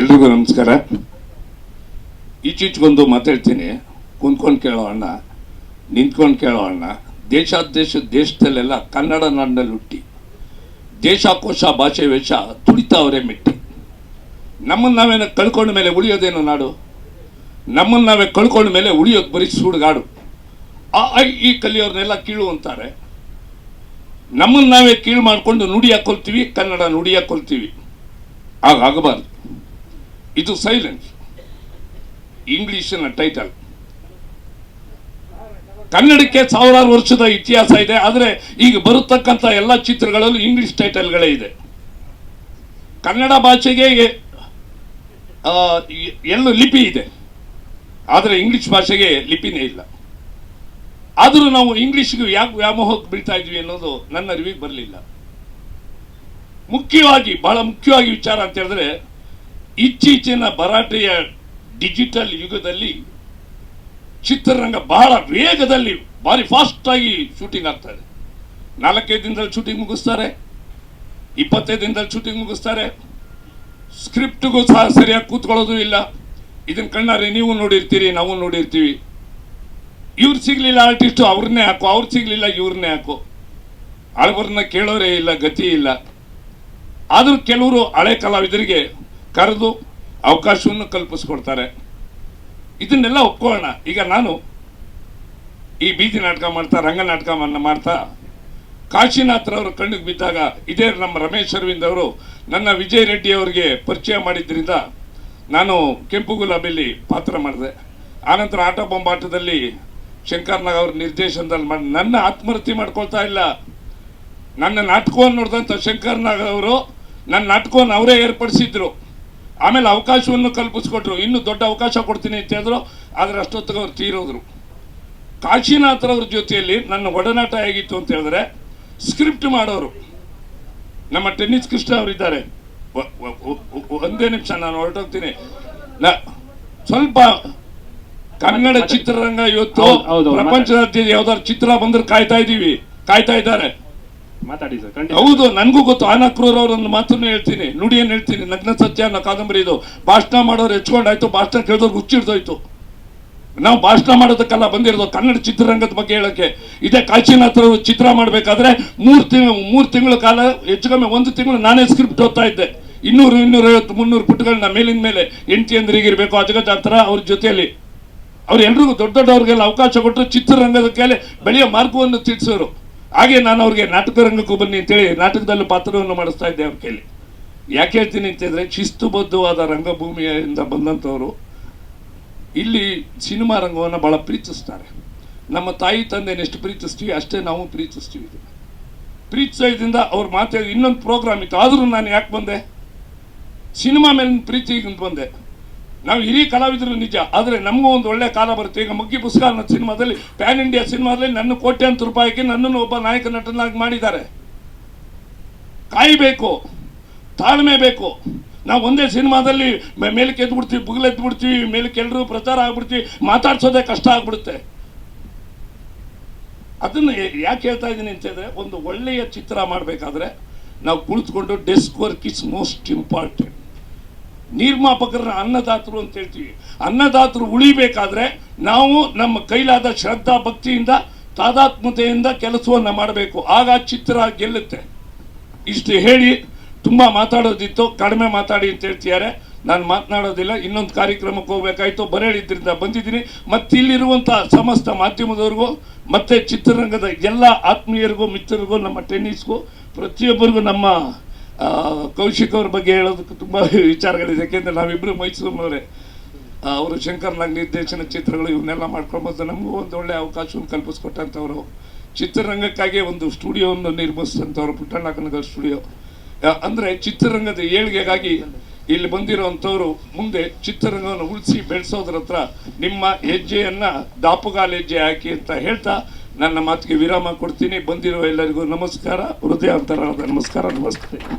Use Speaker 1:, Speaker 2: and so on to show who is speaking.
Speaker 1: ಎಲ್ರಿಗೂ ನಮಸ್ಕಾರ. ಈಚೀಚೆಗೊಂದು ಮಾತಾಡ್ತೀನಿ. ಕುಂತ್ಕೊಂಡು ಕೇಳೋ ಅಣ್ಣ, ನಿಂತ್ಕೊಂಡು ಕೇಳೋ ಅಣ್ಣ. ದೇಶಾದೇಶ ದೇಶದಲ್ಲೆಲ್ಲ ಕನ್ನಡ ನಾಡಿನಲ್ಲಿ ಹುಟ್ಟಿ. ದೇಶಕೋಶ ಭಾಷೆ ವೇಷ ತುಳಿತಾವರೆ ಮೆಟ್ಟಿ. ನಮ್ಮನ್ನು ನಾವೇನು ಕಳ್ಕೊಂಡ ಮೇಲೆ ಉಳಿಯೋದೇನು ನಾಡು? ನಮ್ಮನ್ನು ನಾವೇ ಕಳ್ಕೊಂಡ ಮೇಲೆ ಉಳಿಯೋದು ಬರೀ ಸುಡುಗಾಡು. ಆ ಐ ಈ ಕಲಿಯೋರ್ನೆಲ್ಲ ಕೀಳು ಅಂತಾರೆ. ನಮ್ಮನ್ನು ನಾವೇ ಕೀಳು ಮಾಡಿಕೊಂಡು ನುಡಿ ಹಾಕೊಳ್ತೀವಿ, ಕನ್ನಡ ನುಡಿ ಹಾಕೊಳ್ತೀವಿ. ಆಗ ಆಗಬಾರ್ದು. ಇದು ಸೈಲೆನ್ಸ್ ಇಂಗ್ಲಿಷಿನ ಟೈಟಲ್ ಕನ್ನಡಕ್ಕೆ ಸಾವಿರಾರು ವರ್ಷದ ಇತಿಹಾಸ ಇದೆ, ಆದರೆ ಈಗ ಬರತಕ್ಕಂಥ ಎಲ್ಲ ಚಿತ್ರಗಳಲ್ಲೂ ಇಂಗ್ಲಿಷ್ ಟೈಟಲ್ಗಳೇ ಇದೆ. ಕನ್ನಡ ಭಾಷೆಗೆ ಎಲ್ಲ ಎಲ್ಲೂ ಲಿಪಿ ಇದೆ. ಆದರೆ ಇಂಗ್ಲಿಷ್ ಭಾಷೆಗೆ ಲಿಪಿನೇ ಇಲ್ಲ. ಆದರೂ ನಾವು ಇಂಗ್ಲಿಷ್ಗೆ ಯಾಕೆ ವ್ಯಾಮೋಹಕ್ಕೆ ಬೀಳ್ತಾ ಇದ್ವಿ ಅನ್ನೋದು ನನ್ನ ಅರಿವಿಗೆ ಬರಲಿಲ್ಲ. ಮುಖ್ಯವಾಗಿ, ಬಹಳ ಮುಖ್ಯವಾಗಿ ವಿಚಾರ ಅಂತ ಹೇಳಿದ್ರೆ ಇತ್ತೀಚಿನ ಭರಾಟೆಯ ಡಿಜಿಟಲ್ ಯುಗದಲ್ಲಿ ಚಿತ್ರರಂಗ ಬಹಳ ವೇಗದಲ್ಲಿ, ಭಾರಿ ಫಾಸ್ಟ್ ಆಗಿ ಶೂಟಿಂಗ್ ಆಗ್ತಾ ಇದೆ ನಾಲ್ಕೈದು ದಿನದಲ್ಲಿ ಶೂಟಿಂಗ್ ಮುಗಿಸ್ತಾರೆ, ಇಪ್ಪತ್ತೈದು ದಿನದಲ್ಲಿ ಶೂಟಿಂಗ್ ಮುಗಿಸ್ತಾರೆ. ಸ್ಕ್ರಿಪ್ಟ್ಗೂ ಸಹ ಸರಿಯಾಗಿ ಕೂತ್ಕೊಳ್ಳೋದು ಇಲ್ಲ. ಇದನ್ನ ಕಣ್ಣಾರೆ ನೀವು ನೋಡಿರ್ತೀರಿ, ನಾವು ನೋಡಿರ್ತೀವಿ. ಇವ್ರು ಸಿಗ್ಲಿಲ್ಲ ಆರ್ಟಿಸ್ಟು ಅವ್ರನ್ನೇ ಹಾಕೋ, ಅವ್ರು ಸಿಗ್ಲಿಲ್ಲ, ಇವ್ರನ್ನೇ ಹಾಕೋ. ಹಳಬರನ್ನ ಕೇಳೋರೇ ಇಲ್ಲ, ಗತಿ ಇಲ್ಲ. ಆದರೂ ಕೆಲವರು ಹಳೆ ಕಲಾವಿದರಿಗೆ ಕರೆದು ಅವಕಾಶವನ್ನು ಕಲ್ಪಿಸ್ಕೊಡ್ತಾರೆ. ಇದನ್ನೆಲ್ಲ ಒಪ್ಕೊಳ್ಳೋಣ. ಈಗ ನಾನು ಈ ಬೀದಿ ನಾಟಕ ಮಾಡ್ತಾ, ರಂಗ ನಾಟಕ ಮಾಡ್ತಾ ಕಾಶಿನಾಥ್ರವರು ಕಣ್ಣಿಗೆ ಬಿದ್ದಾಗ ಇದೇ ನಮ್ಮ ರಮೇಶ್ ಅರವಿಂದ್ ಅವರು ನನ್ನ ವಿಜಯ್ ರೆಡ್ಡಿ ಅವರಿಗೆ ಪರಿಚಯ ಮಾಡಿದ್ರಿಂದ ನಾನು ಕೆಂಪು ಗುಲಾಬಿಯಲ್ಲಿ ಪಾತ್ರ ಮಾಡಿದೆ. ಆನಂತರ ಆಟ ಬೊಂಬಾಟದಲ್ಲಿ ಶಂಕರ್ನಾಗ್ ಅವ್ರ ನಿರ್ದೇಶನದಲ್ಲಿ ಮಾಡಿ, ನನ್ನ ಆತ್ಮಹತ್ಯೆ ಮಾಡ್ಕೊಳ್ತಾ ಇಲ್ಲ. ನನ್ನ ನಾಟಕವನ್ನು ನೋಡಿದಂಥ ಶಂಕರ್ನಾಗ್ ಅವರು ನನ್ನ ನಾಟಕವನ್ನು ಅವರೇ ಏರ್ಪಡಿಸಿದ್ರು. ಆಮೇಲೆ ಅವಕಾಶವನ್ನು ಕಲ್ಪಿಸ್ಕೊಟ್ರು. ಇನ್ನೂ ದೊಡ್ಡ ಅವಕಾಶ ಕೊಡ್ತೀನಿ ಅಂತ ಹೇಳಿದ್ರು. ಆದರೆ ಅಷ್ಟೊತ್ತಿಗೆ ಅವ್ರು ತೀರೋದ್ರು. ಕಾಶಿನಾಥರವ್ರ ಜೊತೆಯಲ್ಲಿ ನನ್ನ ಒಡನಾಟ ಹೇಗಿತ್ತು ಅಂತ ಹೇಳಿದ್ರೆ ಸ್ಕ್ರಿಪ್ಟ್ ಮಾಡೋರು. ನಮ್ಮ ಟೆನ್ನಿಸ್ ಕೃಷ್ಣ ಅವರಿದ್ದಾರೆ. ಒಂದೇ ನಿಮಿಷ ನಾನು ಹೊರಟೋಗ್ತೀನಿ. ನ- ಸ್ವಲ್ಪ ಕನ್ನಡ ಚಿತ್ರರಂಗ ಇವತ್ತು. ಪ್ರಪಂಚದಾದ್ಯಂತ ಯಾವ್ದಾದ್ರು ಚಿತ್ರ ಬಂದ್ರೆ ಕಾಯ್ತಾ ಇದ್ದೀವಿ ಕಾಯ್ತಾ ಇದ್ದಾರೆ.
Speaker 2: ಮಾತಾಡಿ ಸರ್
Speaker 1: ಹೌದು, ನನಗೂ ಗೊತ್ತು. ಆನಕ್ರೂರ್ ಅವರನ್ನು ಮಾತನ್ನು ಹೇಳ್ತೀನಿ. ನುಡಿಯನ್ನು ಹೇಳ್ತೀನಿ? ನಗ್ನ ಸತ್ಯ ಅನ್ನೋ ಕಾದಂಬರಿ ಇದು. ಭಾಷಣ ಮಾಡೋರು ಹೆಚ್ಕೊಂಡಾಯ್ತು, ಭಾಷಣ ಕೇಳಿದವ್ರು ಹುಚ್ಚಿಡ್ದೋಯ್ತು. ನಾವು ಭಾಷಣ ಮಾಡೋದಕ್ಕೆಲ್ಲ ಬಂದಿರೋದು ಕನ್ನಡ ಚಿತ್ರರಂಗದ ಬಗ್ಗೆ ಹೇಳಕ್ಕೆ. ಇದೇ ಕಾಶಿನಾಥ್ ಅವರು ಚಿತ್ರ ಮಾಡಬೇಕಾದ್ರೆ ಮೂರು ತಿಂಗಳು ಮೂರು ತಿಂಗಳ ಕಾಲ, ಹೆಚ್ಚು ಕಮ್ಮಿ ಒಂದು ತಿಂಗಳು ನಾನೇ ಸ್ಕ್ರಿಪ್ಟ್ ಓದ್ತಾ ಇದ್ದೆ. ಇನ್ನೂರು ಇನ್ನೂರೈವತ್ತು ಮುನ್ನೂರು ಪುಟಗಳನ್ನ ಮೇಲಿನ ಮೇಲೆ ಹೆಂಡತಿ ಅಂದ್ರಿಗಿರ್ಬೇಕು ಥರ ಅವ್ರ ಜೊತೆಯಲ್ಲಿ. ಅವ್ರು ಎಲ್ರಿಗೂ ದೊಡ್ಡ ದೊಡ್ಡವ್ರಿಗೆಲ್ಲ ಅವಕಾಶ ಕೊಟ್ಟರು ಚಿತ್ರರಂಗದ ಮೇಲೆ ಬೆಳೆಯೋ ಮಾರ್ಗವನ್ನು ತಿಳಿಸೋರು ಹಾಗೆ ನಾನು ಅವ್ರಿಗೆ ನಾಟಕ ರಂಗಕ್ಕೂ ಬನ್ನಿ ಅಂತೇಳಿ ನಾಟಕದಲ್ಲಿ ಪಾತ್ರವನ್ನು ಮಾಡಿಸ್ತಾ ಇದ್ದೆ ಅವ್ರ ಕೇಳಿ ಯಾಕೆ ಹೇಳ್ತೀನಿ ಅಂತಂದ್ರೆ ಶಿಸ್ತುಬದ್ಧವಾದ ರಂಗಭೂಮಿಯಿಂದ ಬಂದಂಥವರು ಇಲ್ಲಿ ಸಿನಿಮಾ ರಂಗವನ್ನು ಭಾಳ ಪ್ರೀತಿಸ್ತಾರೆ. ನಮ್ಮ ತಾಯಿ ತಂದೆನ ಎಷ್ಟು ಪ್ರೀತಿಸ್ತೀವಿ ಅಷ್ಟೇ ನಾವು ಪ್ರೀತಿಸ್ತೀವಿ ಪ್ರೀತಿಸೋದ್ರಿಂದ ಅವ್ರು ಮಾತಾಡಿ ಇನ್ನೊಂದು ಪ್ರೋಗ್ರಾಮ್ ಇತ್ತು. ಆದರೂ ನಾನು ಯಾಕೆ ಬಂದೆ? ಸಿನಿಮಾ ಮೇಲಿನ ಪ್ರೀತಿಗೆ ಬಂದೆ. ನಾವು ಹಿರಿಯ ಕಲಾವಿದರು ನಿಜ. ಆದರೆ ನಮಗೂ ಒಂದು ಒಳ್ಳೆ ಕಾಲ ಬರುತ್ತೆ. ಈಗ ಮುಗ್ಗಿ ಪುಸ್ತಕ ಅನ್ನೋ ಸಿನಿಮಾದಲ್ಲಿ, ಪ್ಯಾನ್ ಇಂಡಿಯಾ ಸಿನಿಮಾದಲ್ಲಿ ನನ್ನ ಕೋಟ್ಯಾಂತರ ರೂಪಾಯಿಗೆ ನನ್ನನ್ನು ಒಬ್ಬ ನಾಯಕ ನಟನಾಗಿ ಮಾಡಿದ್ದಾರೆ. ಕಾಯಬೇಕು. ತಾಳ್ಮೆ ಬೇಕು. ನಾವು ಒಂದೇ ಸಿನಿಮಾದಲ್ಲಿ ಮೇಲಕ್ಕೆ ಎದ್ದು ಬಿಡ್ತೀವಿ ಬುಗ್ಲೆದ್ದು ಬಿಡ್ತೀವಿ, ಮೇಲಕ್ಕೆ ಎಲ್ಲರೂ ಪ್ರಚಾರ ಆಗ್ಬಿಡ್ತೀವಿ, ಮಾತಾಡ್ಸೋದೇ ಕಷ್ಟ ಆಗ್ಬಿಡುತ್ತೆ. ಅದನ್ನು ಯಾಕೆ ಹೇಳ್ತಾ ಇದ್ದೀನಿ ಅಂತಂದ್ರೆ ಒಂದು ಒಳ್ಳೆಯ ಚಿತ್ರ ಮಾಡಬೇಕಾದ್ರೆ ನಾವು ಕುಳಿತುಕೊಂಡು desk work is most important. ನಿರ್ಮಾಪಕರನ್ನ ಅನ್ನದಾತರು ಅಂತ ಹೇಳ್ತೀವಿ. ಅನ್ನದಾತರು ಉಳಿಬೇಕಾದ್ರೆ ನಾವು ನಮ್ಮ ಕೈಲಾದ ಶ್ರದ್ಧಾ ಭಕ್ತಿಯಿಂದ ತಾದಾತ್ಮತೆಯಿಂದ ಕೆಲಸವನ್ನು ಮಾಡಬೇಕು. ಆಗ ಚಿತ್ರ ಗೆಲ್ಲುತ್ತೆ. ಇಷ್ಟು ಹೇಳಿ ತುಂಬ ಮಾತಾಡೋದಿತ್ತು. ಕಡಿಮೆ ಮಾತಾಡಿ ಅಂತ ಹೇಳ್ತಿದ್ದಾರೆ. ನಾನು ಮಾತನಾಡೋದಿಲ್ಲ. ಇನ್ನೊಂದು ಕಾರ್ಯಕ್ರಮಕ್ಕೆ ಹೋಗ್ಬೇಕಾಯ್ತು. ಬರೇಳಿದ್ರಿಂದ ಬಂದಿದ್ದೀನಿ. ಮತ್ತೆ ಇಲ್ಲಿರುವಂಥ ಸಮಸ್ತ ಮಾಧ್ಯಮದವ್ರಿಗೂ, ಮತ್ತು ಚಿತ್ರರಂಗದ ಎಲ್ಲ ಆತ್ಮೀಯರಿಗೂ, ಮಿತ್ರರಿಗೂ, ನಮ್ಮ ಟೆನ್ನಿಸ್ಗೂ ಪ್ರತಿಯೊಬ್ಬರಿಗೂ ನಮ್ಮ ಕೌಶಿಕ್ ಅವ್ರ ಬಗ್ಗೆ ಹೇಳೋದಕ್ಕೆ ತುಂಬ ವಿಚಾರಗಳಿದೆ. ಯಾಕೆಂದರೆ ನಾವಿಬ್ಬರು ಮೈಸೂರಿನವರೇ. ಅವರು ಶಂಕರ್ನಾಗ್ ನಿರ್ದೇಶನ ಚಿತ್ರಗಳು ಇವನ್ನೆಲ್ಲ ಮಾಡ್ಕೊಳ್ಬೋದು ನಮಗೂ ಒಂದು ಒಳ್ಳೆ ಅವಕಾಶವನ್ನು ಕಲ್ಪಿಸ್ಕೊಟ್ಟಂಥವ್ರು. ಚಿತ್ರರಂಗಕ್ಕಾಗಿ ಒಂದು ಸ್ಟುಡಿಯೋವನ್ನು ನಿರ್ಮಿಸಿದಂಥವ್ರು ಪುಟ್ಟಣ್ಣ ಸ್ಟುಡಿಯೋ. ಅಂದರೆ ಚಿತ್ರರಂಗದ ಏಳಿಗೆಗಾಗಿ ಇಲ್ಲಿ ಬಂದಿರೋವಂಥವ್ರು ಮುಂದೆ ಚಿತ್ರರಂಗವನ್ನು ಉಳಿಸಿ ಬೆಳೆಸೋದ್ರ ಹತ್ರ ನಿಮ್ಮ ಹೆಜ್ಜೆಯನ್ನು ದಾಪುಗಾಲ ಹೆಜ್ಜೆ ಹಾಕಿ ಅಂತ ಹೇಳ್ತಾ ನನ್ನ ಮಾತಿಗೆ ವಿರಾಮ ಕೊಡ್ತೀನಿ. ಬಂದಿರುವ ಎಲ್ಲರಿಗೂ ನಮಸ್ಕಾರ. ಹೃದಯಾಂತರ ನಮಸ್ಕಾರ. ನಮಸ್ತೆ.